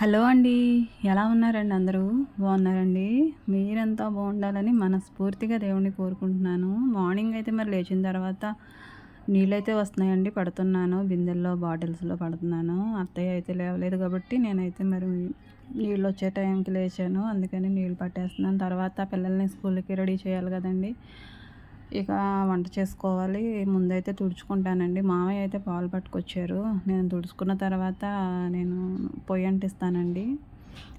Hello అండి. ఎలా ఉన్నారండి అందరూ? బాగున్నారండి? మీరంతా బాగుండాలని మనస్ఫూర్తిగా దేవుణ్ణి కోరుకుంటున్నాను. మార్నింగ్ అయితే మరి లేచిన తర్వాత నీళ్ళైతే వస్తున్నాయండి పడుతున్నాను. బిందెల్లో బాటిల్స్లో పడుతున్నాను. అత్తయ్య అయితే లేవలేదు కాబట్టి నేనైతే మరి నీళ్ళు వచ్చే టైంకి లేచాను. అందుకని నీళ్ళు పట్టేస్తున్నాను. తర్వాత పిల్లల్ని స్కూల్కి రెడీ చేయాలి కదండి. ఇక వంట చేసుకోవాలి. ముందైతే తుడుచుకుంటానండి. మామయ్య అయితే పాలు పట్టుకొచ్చారు. నేను తుడుచుకున్న తర్వాత నేను పొయ్యి అంటిస్తానండి.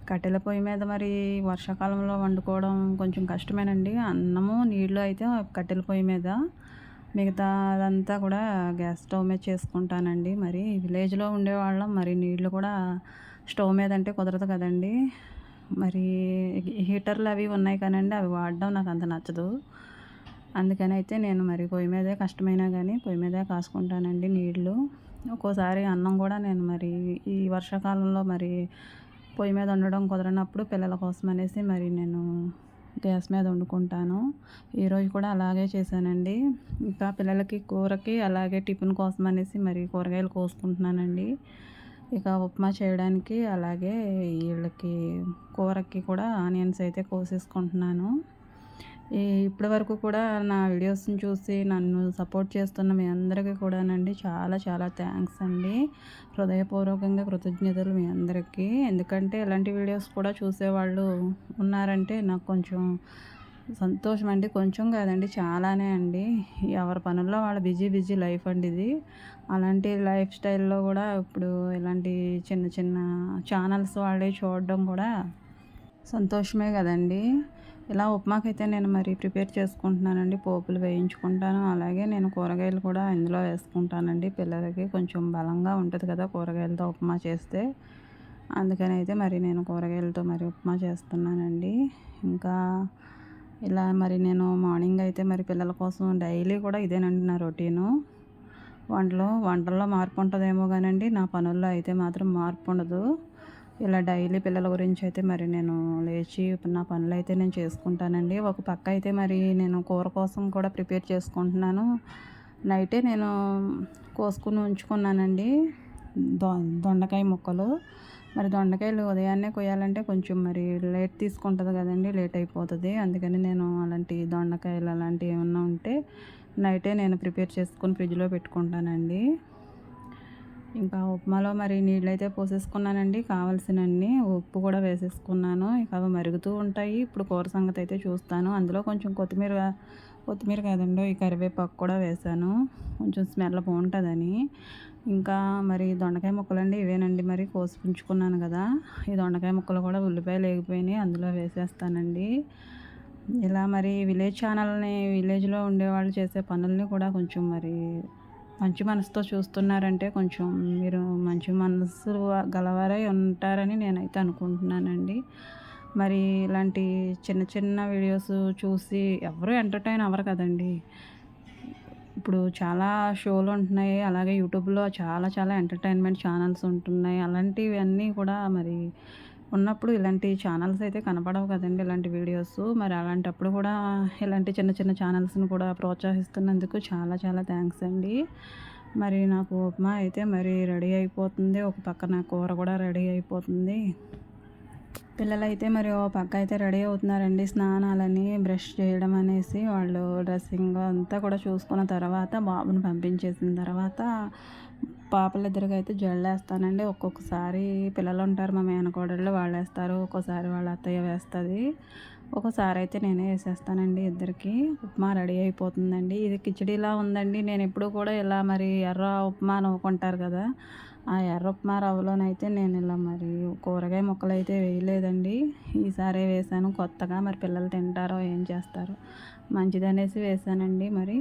కట్టెల పొయ్యి మీద మరి వర్షాకాలంలో వండుకోవడం కొంచెం కష్టమేనండి. అన్నము నీళ్ళు అయితే కట్టెల పొయ్యి మీద. మిగతా అదంతా కూడా గ్యాస్ స్టవ్ మీద చేసుకుంటానండి. మరి విలేజ్లో ఉండేవాళ్ళం. మరి నీళ్ళు కూడా స్టవ్ మీద అంటే కుదరదు కదండి. మరి హీటర్లు అవి ఉన్నాయి కానండి. అవి వాడడం నాకు అంత నచ్చదు. అందుకని అయితే నేను మరి పొయ్యి మీదే కష్టమైనా కానీ పొయ్యి మీదే కాసుకుంటానండి నీళ్ళు. ఒక్కోసారి అన్నం కూడా నేను మరి ఈ వర్షాకాలంలో మరి పొయ్యి మీద వండడం కుదరనప్పుడు పిల్లల కోసం అనేసి మరి నేను గ్యాస్ మీద వండుకుంటాను. ఈరోజు కూడా అలాగే చేశానండి. ఇంకా పిల్లలకి కూరకి అలాగే టిఫిన్ కోసం అనేసి మరి కూరగాయలు కోసుకుంటున్నానండి. ఇక ఉప్మా చేయడానికి అలాగే వీళ్ళకి కూరకి కూడా ఆనియన్స్ అయితే కోసేసుకుంటున్నాను. ఇప్పటి వరకు కూడా నా వీడియోస్ని చూసి నన్ను సపోర్ట్ చేస్తున్న మీ అందరికీ కూడానండి చాలా చాలా థ్యాంక్స్ అండి. హృదయపూర్వకంగా కృతజ్ఞతలు మీ అందరికీ. ఎందుకంటే ఇలాంటి వీడియోస్ కూడా చూసేవాళ్ళు ఉన్నారంటే నాకు కొంచెం సంతోషం అండి. కొంచెం కాదండి చాలానే అండి. ఎవరి పనుల్లో వాళ్ళ బిజీ బిజీ లైఫ్ అండి ఇది. అలాంటి లైఫ్ స్టైల్లో కూడా ఇప్పుడు ఇలాంటి చిన్న చిన్న ఛానల్స్ వాళ్ళే చూడడం కూడా సంతోషమే కదండి. ఇలా ఉప్మాకైతే నేను మరి ప్రిపేర్ చేసుకుంటున్నానండి. పోపులు వేయించుకుంటాను. అలాగే నేను కూరగాయలు కూడా ఇందులో వేసుకుంటానండి. పిల్లలకి కొంచెం బలంగా ఉంటుంది కదా కూరగాయలతో ఉప్మా చేస్తే. అందుకని అయితే మరి నేను కూరగాయలతో మరి ఉప్మా చేస్తున్నానండి. ఇంకా ఇలా మరి నేను మార్నింగ్ అయితే మరి పిల్లల కోసం డైలీ కూడా ఇదేనండి నా రొటీను. వంటలో వంటల్లో మార్పు ఉంటుందేమో కానండి నా పనుల్లో అయితే మాత్రం మార్పు ఉండదు. ఇలా డైలీ పిల్లల గురించి అయితే మరి నేను లేచి నా పనులు అయితే నేను చేసుకుంటానండి. ఒక పక్క అయితే మరి నేను కూర కోసం కూడా ప్రిపేర్ చేసుకుంటున్నాను. నైటే నేను కోసుకుని ఉంచుకున్నానండి. దొ దొండకాయ ముక్కలు. మరి దొండకాయలు ఉదయాన్నే కొయ్యాలంటే కొంచెం మరి లేట్ తీసుకుంటుంది కదండి లేట్ అయిపోతుంది. అందుకని నేను అలాంటి దొండకాయలు అలాంటివి ఏమన్నా ఉంటే నైటే నేను ప్రిపేర్ చేసుకుని ఫ్రిడ్జ్లో పెట్టుకుంటానండి. ఇంకా ఉప్మాలో మరి నీళ్ళైతే పోసేసుకున్నానండి. కావాల్సినన్ని ఉప్పు కూడా వేసేసుకున్నాను. ఇక అవి మరుగుతూ ఉంటాయి. ఇప్పుడు కూర సంగతి అయితే చూస్తాను. అందులో కొంచెం కొత్తిమీర కొత్తిమీర కాదండి ఈ కరివేపాకు కూడా వేసాను కొంచెం స్మెల్ బాగుంటుందని. ఇంకా మరి దొండకాయ ముక్కలండి ఇవేనండి మరి కోసి పుంచుకున్నాను కదా. ఈ దొండకాయ ముక్కలు కూడా ఉల్లిపాయలు వేగిపోయినాయి అందులో వేసేస్తానండి. ఇలా మరి విలేజ్ ఛానల్ని విలేజ్లో ఉండేవాళ్ళు చేసే పనుల్ని కూడా కొంచెం మరి మంచి మనసుతో చూస్తున్నారంటే కొంచెం మీరు మంచి మనసు గలవారై ఉంటారని నేనైతే అనుకుంటున్నానండి. మరి ఇలాంటి చిన్న చిన్న వీడియోస్ చూసి ఎవరు ఎంటర్టైన్ అవ్వరు కదండి. ఇప్పుడు చాలా షోలు ఉంటున్నాయి అలాగే యూట్యూబ్లో చాలా చాలా ఎంటర్టైన్మెంట్ ఛానల్స్ ఉంటున్నాయి అలాంటివన్నీ కూడా మరి ఉన్నప్పుడు ఇలాంటి ఛానల్స్ అయితే కనపడవు కదండి ఇలాంటి వీడియోస్ మరి అలాంటప్పుడు కూడా ఇలాంటి చిన్న చిన్న ఛానల్స్ని కూడా ప్రోత్సహిస్తున్నందుకు చాలా చాలా థ్యాంక్స్ అండి. మరి నాకు ఉప్మా అయితే మరి రెడీ అయిపోతుంది. ఒక పక్కన కూర కూడా రెడీ అయిపోతుంది. పిల్లలు అయితే మరి ఓ పక్క అయితే రెడీ అవుతున్నారండి స్నానాలని బ్రష్ చేయడం అనేసి. వాళ్ళు డ్రెస్సింగ్ అంతా కూడా చూసుకున్న తర్వాత బాబుని పంపించేసిన తర్వాత పాపలిద్దరికి అయితే జల్లేస్తానండి ఒక్కొక్కసారి పిల్లలు ఉంటారు మా మేనకోడళ్ళు వాళ్ళు వేస్తారు ఒక్కోసారి వాళ్ళ అత్తయ్య వేస్తుంది. ఒక్కోసారి అయితే నేనే వేసేస్తానండి ఇద్దరికి. ఉప్మా రెడీ అయిపోతుందండి. ఇది కిచడీలా ఉందండి. నేను ఎప్పుడు కూడా ఇలా మరి ఎర్ర ఉప్మా నవ్వుకుంటారు కదా ఆ ఎర్ర ఉప్మా రవ్వలోనైతే నేను ఇలా మరి కూరగాయ ముక్కలు అయితే వేయలేదండి. ఈసారే వేసాను కొత్తగా మరి పిల్లలు తింటారో ఏం చేస్తారో మంచిదనేసి వేసానండి మరి.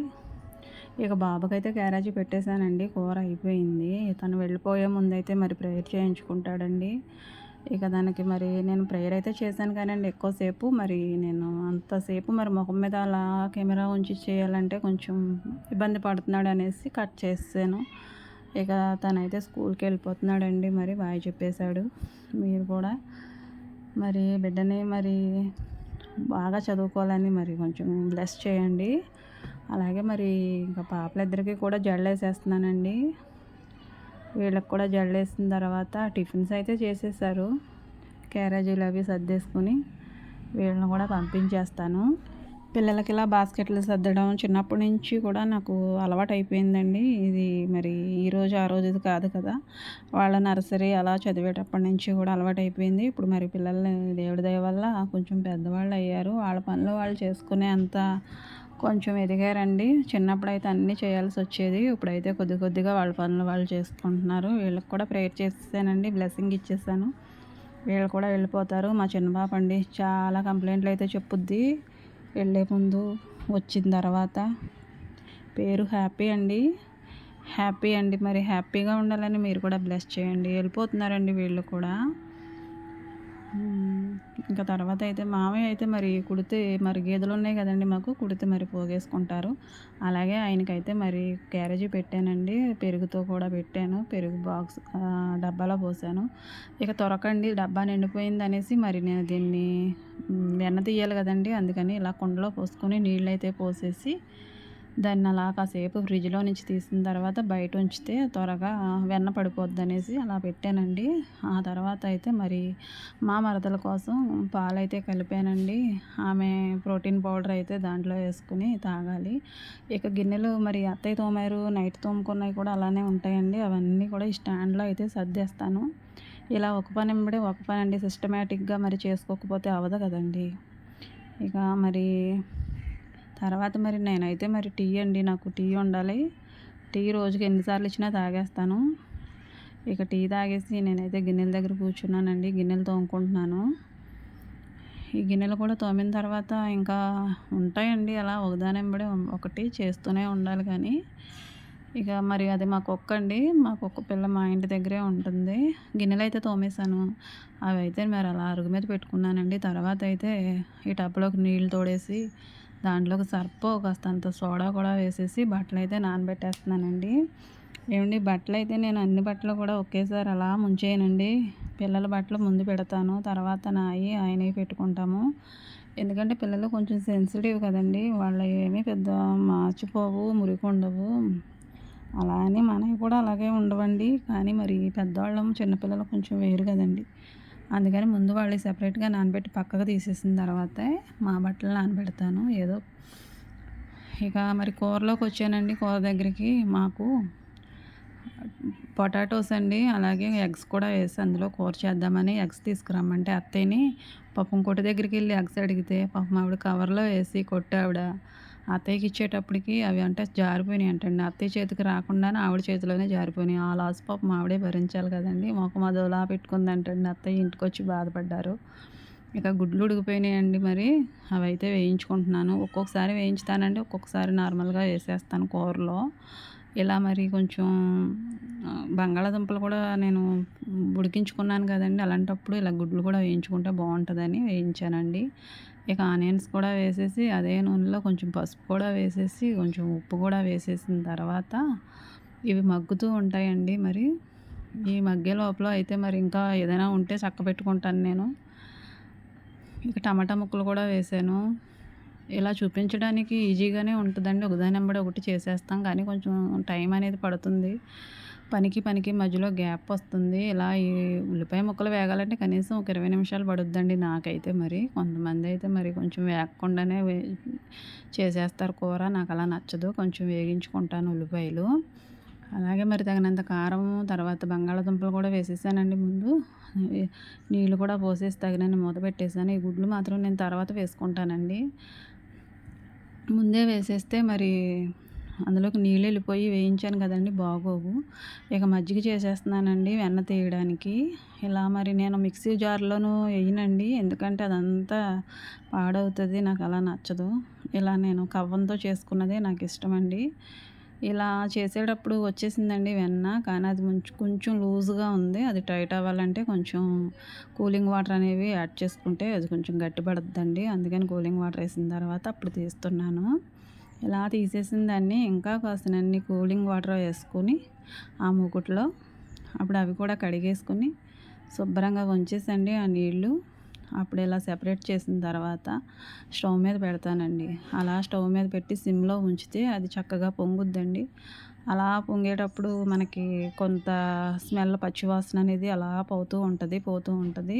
ఇక బాబుకైతే క్యారేజీ పెట్టేశానండి. కూర అయిపోయింది. తను వెళ్ళిపోయే ముందైతే మరి ప్రేయర్ చేయించుకుంటాడండి. ఇక దానికి మరి నేను ప్రేయర్ అయితే చేశాను కానండి ఎక్కువసేపు. మరి నేను అంతసేపు మరి ముఖం మీద అలా కెమెరా ఉంచి చేయాలంటే కొంచెం ఇబ్బంది పడుతున్నాడు అనేసి కట్ చేసాను ఇక తనైతే స్కూల్కి వెళ్ళిపోతున్నాడండి మరి బాయ్ చెప్పేశాడు. మీరు కూడా మరి బిడ్డని మరి బాగా చదువుకోవాలని మరి కొంచెం బ్లెస్ చేయండి. అలాగే మరి ఇంకా పాపలిద్దరికీ కూడా జడలేసేస్తున్నానండి వీళ్ళకి కూడా జడలేసిన తర్వాత టిఫిన్స్ అయితే చేసేసారు. క్యారేజీలు అవి సర్దేసుకుని వీళ్ళని కూడా పంపించేస్తాను. పిల్లలకి ఇలా బాస్కెట్లు సర్దడం చిన్నప్పటి నుంచి కూడా నాకు అలవాటు అయిపోయిందండి. ఇది మరి ఈ రోజు ఆ రోజు ఇది కాదు కదా. వాళ్ళ నర్సరీ అలా చదివేటప్పటి నుంచి కూడా అలవాటు అయిపోయింది. ఇప్పుడు మరి పిల్లల్ని దేవుడి దయ వల్ల కొంచెం పెద్దవాళ్ళు అయ్యారు. వాళ్ళ పనులు వాళ్ళు చేసుకునే అంత కొంచెం ఎదిగారండి. చిన్నప్పుడు అయితే అన్నీ చేయాల్సి వచ్చేది. ఇప్పుడైతే కొద్ది కొద్దిగా వాళ్ళ పనులు వాళ్ళు చేసుకుంటున్నారు. వీళ్ళకి కూడా ప్రేయర్ చేసేసానండి. బ్లెస్సింగ్ ఇచ్చేసాను. వీళ్ళు కూడా వెళ్ళిపోతారు. మా చిన్న పాప అండి చాలా కంప్లైంట్లు అయితే చెప్పుద్ది. వెళ్ళే ముందు వచ్చిన తర్వాత పేరు హ్యాపీ అండి. హ్యాపీ అండి. మరి హ్యాపీగా ఉండాలని మీరు కూడా బ్లెస్ చేయండి. వెళ్ళిపోతున్నారండి వీళ్ళు కూడా. ఇంకా తర్వాత అయితే మామయ్య అయితే మరి కుడితే మరి గేదెలు ఉన్నాయి కదండి మాకు కుడితే మరి పోగేసుకుంటారు. అలాగే ఆయనకైతే మరి క్యారేజీ పెట్టానండి పెరుగుతో కూడా పెట్టాను పెరుగు బాక్స్ డబ్బాలో పోసాను. ఇక తొరకండి డబ్బా నిండిపోయింది అనేసి మరి నేను దీన్ని వెన్న తీయాలి కదండి అందుకని ఇలా కుండలో పోసుకొని నీళ్ళు అయితే పోసేసి దాన్ని అలా కాసేపు ఫ్రిడ్జ్లో నుంచి తీసిన తర్వాత బయట ఉంచితే త్వరగా వెన్న పడిపోద్ది అనేసి అలా పెట్టానండి. ఆ తర్వాత అయితే మరి మా మరదల కోసం పాలైతే కలిపానండి. ఆమె ప్రోటీన్ పౌడర్ అయితే దాంట్లో వేసుకుని తాగాలి. ఇక గిన్నెలు మరి అత్తయ్య తోమారు నైట్ తోముకున్నవి కూడా అలానే ఉంటాయండి. అవన్నీ కూడా ఈ స్టాండ్లో అయితే సర్దేస్తాను. ఇలా ఒక పని ఎంబడే ఒక పని అండి సిస్టమేటిక్గా మరి చేసుకోకపోతే అవ్వదు కదండి. ఇక మరి తర్వాత మరి నేనైతే మరి టీ అండి నాకు టీ ఉండాలి టీ రోజుకి ఎన్నిసార్లు ఇచ్చినా తాగేస్తాను. ఇక టీ తాగేసి నేనైతే గిన్నెల దగ్గర కూర్చున్నానండి గిన్నెలు తోముకుంటున్నాను. ఈ గిన్నెలు కూడా తోమిన తర్వాత ఇంకా ఉంటాయండి అలా ఒకదానింబడి ఒకటి చేస్తూనే ఉండాలి కానీ. ఇక మరి అది మా కుక్క అండి మా కుక్క పిల్ల మా ఇంటి దగ్గరే ఉంటుంది. గిన్నెలు అయితే తోమేశాను. అవి అయితే మరి అలా అరుగు మీద పెట్టుకున్నానండి. తర్వాత అయితే ఈ టబ్లోకి నీళ్ళు తోడేసి దాంట్లోకి సర్ప కాస్తంత సోడా కూడా వేసేసి బట్టలు అయితే నానబెట్టేస్తున్నానండి. ఏమండి బట్టలు అయితే నేను అన్ని బట్టలు కూడా ఒకేసారి అలా ముంచేయనండి. పిల్లల బట్టలు ముందు పెడతాను తర్వాత నాయి ఆయనవి పెట్టుకుంటాము. ఎందుకంటే పిల్లలు కొంచెం సెన్సిటివ్ కదండి వాళ్ళు ఏమీ పెద్ద మార్చిపోవు మురికి ఉండవు అలా అని మనవి కూడా అలాగే ఉండవండి. కానీ మరి పెద్దవాళ్ళం చిన్నపిల్లలు కొంచెం వేరు కదండి. అందుకని ముందు వాళ్ళు సెపరేట్గా నానబెట్టి పక్కకు తీసేసిన తర్వాతే మా బట్టలు నానబెడతాను ఏదో. ఇక మరి కూరలోకి వచ్చానండి కూర దగ్గరికి మాకు పొటాటోస్ అండి అలాగే ఎగ్స్ కూడా వేసి అందులో కూర చేద్దామని ఎగ్స్ తీసుకురమ్మంటే అత్తయ్యని పాపం కొట్టు దగ్గరికి వెళ్ళి ఎగ్స్ అడిగితే పాపం ఆవిడ కవర్లో వేసి కొట్టావిడ. అత్తయ్యకి ఇచ్చేటప్పటికి అవి అంటే జారిపోయినాయి అంటండి. అత్తయ్య చేతికి రాకుండానే ఆవిడ చేతిలోనే జారిపోయినాయి. ఆ లాస్ పాపం ఆవిడే భరించాలి కదండి. మొఖం అదోలా పెట్టుకుందంటండి అత్తయ్య ఇంటికి వచ్చి బాధపడ్డారు. ఇక గుడ్లు ఉడికిపోయినాయండి మరి. అవి అయితే వేయించుకుంటున్నాను. ఒక్కొక్కసారి వేయించుతానండి. ఒక్కొక్కసారి నార్మల్గా వేసేస్తాను కూరలో. ఇలా మరి కొంచెం బంగాళాదుంపలు కూడా నేను ఉడికించుకున్నాను కదండి. అలాంటప్పుడు ఇలా గుడ్లు కూడా వేయించుకుంటే బాగుంటుందని వేయించానండి. ఇక ఆనియన్స్ కూడా వేసేసి అదే నూనెలో కొంచెం పసుపు కూడా వేసేసి కొంచెం ఉప్పు కూడా వేసేసిన తర్వాత ఇవి మగ్గుతూ ఉంటాయండి మరి. ఈ మగ్గే లోపల అయితే మరి ఇంకా ఏదైనా ఉంటే చక్క పెట్టుకుంటాను నేను. ఇక టమాటా ముక్కలు కూడా వేసాను. ఇలా చూపించడానికి ఈజీగానే ఉంటుందండి. ఒకదాని వెంబడి ఒకటి చేసేస్తాం కానీ కొంచెం టైం అనేది పడుతుంది. పనికి పనికి మధ్యలో గ్యాప్ వస్తుంది. ఇలా ఈ ఉల్లిపాయ ముక్కలు వేగాలంటే కనీసం ఒక ఇరవై నిమిషాలు పడుద్దండి నాకైతే మరి. కొంతమంది అయితే మరి కొంచెం వేగకుండానే చేసేస్తారు కూర. నాకు అలా నచ్చదు. కొంచెం వేగించుకుంటాను ఉల్లిపాయలు. అలాగే మరి తగినంత కారం తర్వాత బంగాళాదుంపలు కూడా వేసేసానండి ముందు. నీళ్ళు కూడా పోసేసి తగినన్ని మూత పెట్టేసాను. ఈ గుడ్లు మాత్రం నేను తర్వాత వేసుకుంటానండి. ముందే వేసేస్తే మరి అందులోకి నీళ్ళు వెళ్ళిపోయి వేయించాను కదండి బాగోవు. ఇక మజ్జిగ చేసేస్తున్నానండి వెన్న తీయడానికి. ఇలా మరి నేను మిక్సీ జార్లోనూ వేయనండి ఎందుకంటే అదంతా పాడవుతుంది నాకు అలా నచ్చదు. ఇలా నేను కవ్వంతో చేసుకున్నదే నాకు ఇష్టమండి. ఇలా చేసేటప్పుడు వచ్చేసిందండి వెన్న కానీ అది కొంచెం లూజ్గా ఉంది. అది టైట్ అవ్వాలంటే కొంచెం కూలింగ్ వాటర్ అనేవి యాడ్ చేసుకుంటే అది కొంచెం గట్టిపడద్దండి. అందుకని కూలింగ్ వాటర్ వేసిన తర్వాత అప్పుడు తీస్తున్నాను. ఇలా తీసేసిన దాన్ని ఇంకా కాసినన్ని కూలింగ్ వాటర్ వేసుకొని ఆ మూకుట్లో అప్పుడు అవి కూడా కడిగేసుకొని శుభ్రంగా ఉంచేసండి ఆ నీళ్ళు. అప్పుడు ఇలా సెపరేట్ చేసిన తర్వాత స్టవ్ మీద పెడతానండి. అలా స్టవ్ మీద పెట్టి సిమ్లో ఉంచితే అది చక్కగా పొంగుద్దండి. అలా పొంగేటప్పుడు మనకి కొంత స్మెల్ పచ్చివాసన అనేది అలా పోతూ ఉంటుంది పోతూ ఉంటుంది.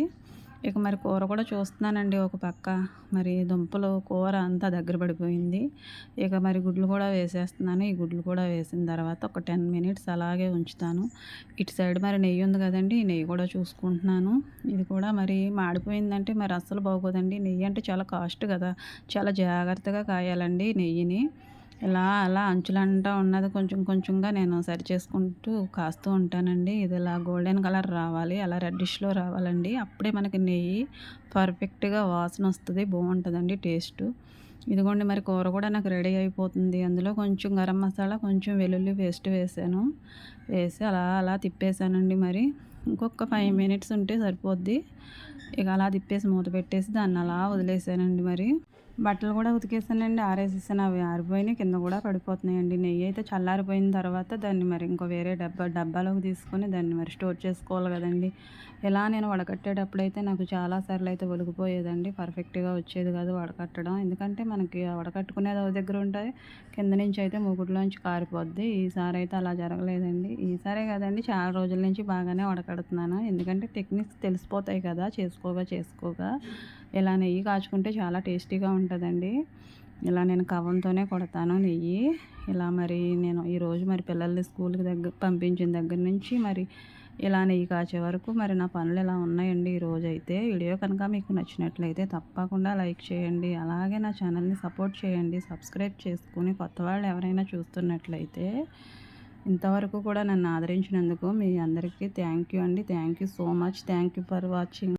ఇక మరి కూర కూడా చూస్తున్నానండి ఒక పక్క. మరి దుంపలు కూర అంతా దగ్గర పడిపోయింది. ఇక మరి గుడ్లు కూడా వేసేస్తున్నాను. ఈ గుడ్లు కూడా వేసిన తర్వాత ఒక టెన్ మినిట్స్ అలాగే ఉంచుతాను. ఇటు సైడ్ మరి నెయ్యి ఉంది కదండి ఈ నెయ్యి కూడా చూసుకుంటున్నాను. ఇది కూడా మరి మాడిపోయిందంటే మరి అస్సలు బాగోదండి. నెయ్యి అంటే చాలా కాస్ట్ కదా. చాలా జాగ్రత్తగా కాయాలండి నెయ్యిని. ఇలా అలా అంచులంటా ఉన్నది కొంచెం కొంచెంగా నేను సరి చేసుకుంటూ కాస్తూ ఉంటానండి. ఇది ఇలా గోల్డెన్ కలర్ రావాలి అలా రెడ్డిష్లో రావాలండి. అప్పుడే మనకి నెయ్యి పర్ఫెక్ట్గా వాసన వస్తుంది బాగుంటుందండి టేస్ట్ ఇదిగోండి మరి కూర కూడా నాకు రెడీ అయిపోతుంది. అందులో కొంచెం గరం మసాలా కొంచెం వెల్లుల్లి పేస్ట్ వేసాను. వేసి అలా అలా తిప్పేసానండి మరి. ఇంకొక ఫైవ్ మినిట్స్ ఉంటే సరిపోద్ది. ఇక అలా తిప్పేసి మూత పెట్టేసి దాన్ని అలా వదిలేసానండి మరి. బట్టలు కూడా ఉతికేసానండి ఆరేసేసాను. అవి ఆరిపోయినాయి కింద కూడా పడిపోతున్నాయండి. నెయ్యి అయితే చల్లారిపోయిన తర్వాత దాన్ని మరి ఇంకో వేరే డబ్బా డబ్బాలోకి తీసుకొని దాన్ని మరి స్టోర్ చేసుకోవాలి కదండి. ఇలా నేను వడకట్టేటప్పుడు అయితే నాకు చాలాసార్లు అయితే ఒలిగిపోయేదండి. పర్ఫెక్ట్గా వచ్చేది కాదు వడకట్టడం. ఎందుకంటే మనకి వడకట్టుకునేది ఒక దగ్గర ఉంటుంది కింద నుంచి అయితే మూకుడులోంచి కారిపోద్ది. ఈసారి అయితే అలా జరగలేదండి. ఈసారే కదండి చాలా రోజుల నుంచి బాగానే వడకడుతున్నాను. ఎందుకంటే టెక్నిక్స్ తెలిసిపోతాయి కదా చేసుకోగా చేసుకోగా. ఇలా నెయ్యి కాచుకుంటే చాలా టేస్టీగా ఉంటుందండి. ఇలా నేను కవంతోనే కొడతాను నెయ్యి. ఇలా మరి నేను ఈరోజు మరి పిల్లల్ని స్కూల్కి దగ్గర పంపించిన దగ్గర నుంచి మరి ఇలా నెయ్యి కాచే వరకు మరి నా పనులు ఇలా ఉన్నాయండి ఈరోజు అయితే. వీడియో కనుక మీకు నచ్చినట్లయితే తప్పకుండా లైక్ చేయండి. అలాగే నా ఛానల్ని సపోర్ట్ చేయండి. సబ్స్క్రైబ్ చేసుకుని కొత్త వాళ్ళు ఎవరైనా చూస్తున్నట్లయితే ఇంతవరకు కూడా నన్ను ఆదరించినందుకు మీ అందరికీ థ్యాంక్ యూ అండి. Thank you so much. Thank you for watching.